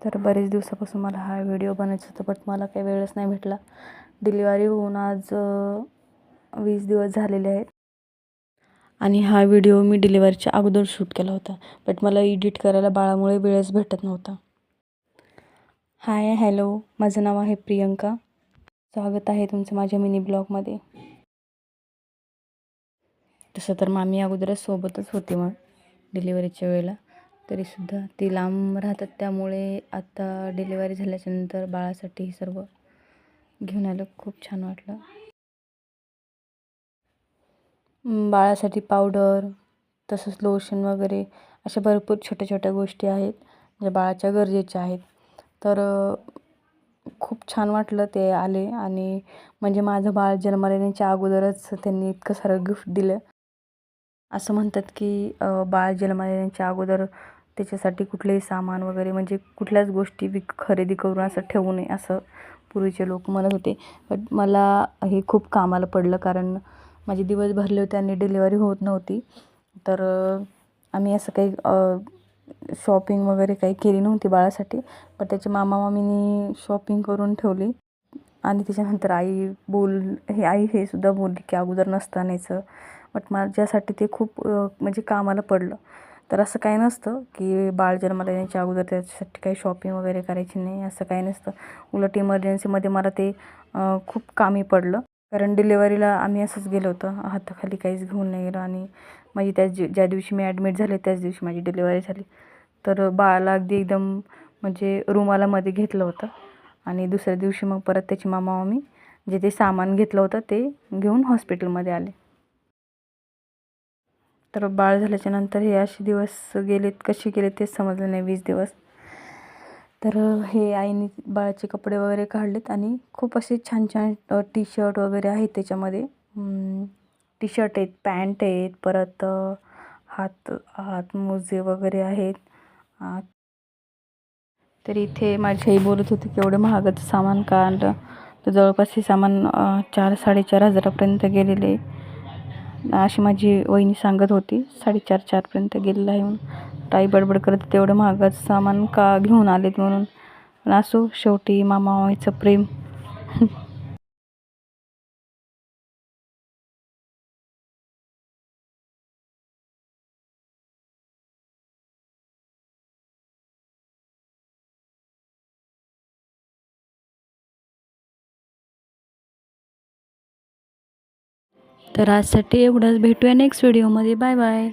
तर बरेच दिवसापासून मला हा व्हिडिओ बनायचा होता बट मला काही वेळच नाही भेटला. डिलिव्हरी होऊन आज वीस दिवस झालेले आहेत. आणि हा व्हिडिओ मी डिलिव्हरीच्या अगोदर शूट केला होता बट मला एडिट करायला बाळामुळे वेळच भेटत नव्हता. हाय हॅलो माझं नाव आहे प्रियंका. स्वागत आहे तुमचं माझ्या मिनी ब्लॉगमध्ये तसं तर मामी अगोदरच सोबतच होती मग डिलिव्हरीच्या वेळेला. तरीसुद्धा ती लांब राहतात. त्यामुळे आता डिलिव्हरी झाल्याच्यानंतर बाळासाठी हे सर्व घेऊन आलं. खूप छान वाटलं. बाळासाठी पावडर तसंच लोशन वगैरे अशा भरपूर छोट्या छोट्या गोष्टी आहेत ज्या बाळाच्या गरजेच्या आहेत. तर खूप छान वाटलं ते आले आणि म्हणजे माझं बाळ जन्माला येण्याच्या अगोदरच त्यांनी इतकं सारं गिफ्ट दिलं. असं म्हणतात की बाळ जन्माला येण्याच्या अगोदर त्याच्यासाठी कुठलेही सामान वगैरे म्हणजे कुठल्याच गोष्टी विक खरेदी करून असं ठेवू नये असं पूर्वीचे लोक म्हणत होते. बट मला हे खूप कामाला पडलं कारण माझे दिवस भरले होते आणि डिलिव्हरी होत नव्हती. तर आम्ही असं काही शॉपिंग वगैरे काही केली नव्हती बाळासाठी. पण त्याचे मामा मामीनी शॉपिंग करून ठेवली. आणि त्याच्यानंतर आई बोल हे आई हे सुद्धा बोलली की अगोदर नसतानाचं बट माझ्यासाठी ते खूप म्हणजे कामाला पडलं. तर असं काही नसतं की बाळ जन्माला येण्याच्या अगोदर त्याच्यासाठी काही शॉपिंग वगैरे करायची नाही असं काही नसतं. उलट इमर्जन्सीमध्ये मला ते खूप कामी पडलं. कारण डिलेवरीला आम्ही असंच गेलो होतो. हाताखाली काहीच घेऊन नाही गेलो आणि माझी त्याच दिव ज्या दिवशी मी ॲडमिट झाले त्याच दिवशी माझी डिलेवरी झाली. तर बाळाला अगदी एकदम म्हणजे रुमालामध्ये घेतलं होतं. आणि दुसऱ्या दिवशी मग परत त्याची मामा मी जे ते सामान घेतलं होतं ते घेऊन हॉस्पिटलमध्ये आले. तर बाळ झाल्याच्यानंतर हे असे दिवस गेलेत कसे गेले तेच समजलं नाही वीस दिवस. तर हे आईने बाळाचे कपडे वगैरे काढलेत आणि खूप असे छान छान टी शर्ट वगैरे आहेत त्याच्यामध्ये. टी शर्ट आहेत पॅन्ट आहेत परत हात हात मोजे वगैरे आहेत. तर इथे माझी आई बोलत होती की एवढं महागाचं सामान काढलं. तर जवळपास हे सामान चार साडेचार हजारापर्यंत गेलेले. आहे अशी माझी वहिनी सांगत होती साडेचार चारपर्यंत गेलेलं आहे म्हणून. ताई बडबड करत तेवढं एवढं महागाचं सामान का घेऊन आलेत म्हणून. पण असो शेवटी मामा मामीचं प्रेम. तर आजसाठी एवढंच. भेटूया नेक्स्ट व्हिडिओमध्ये बाय बाय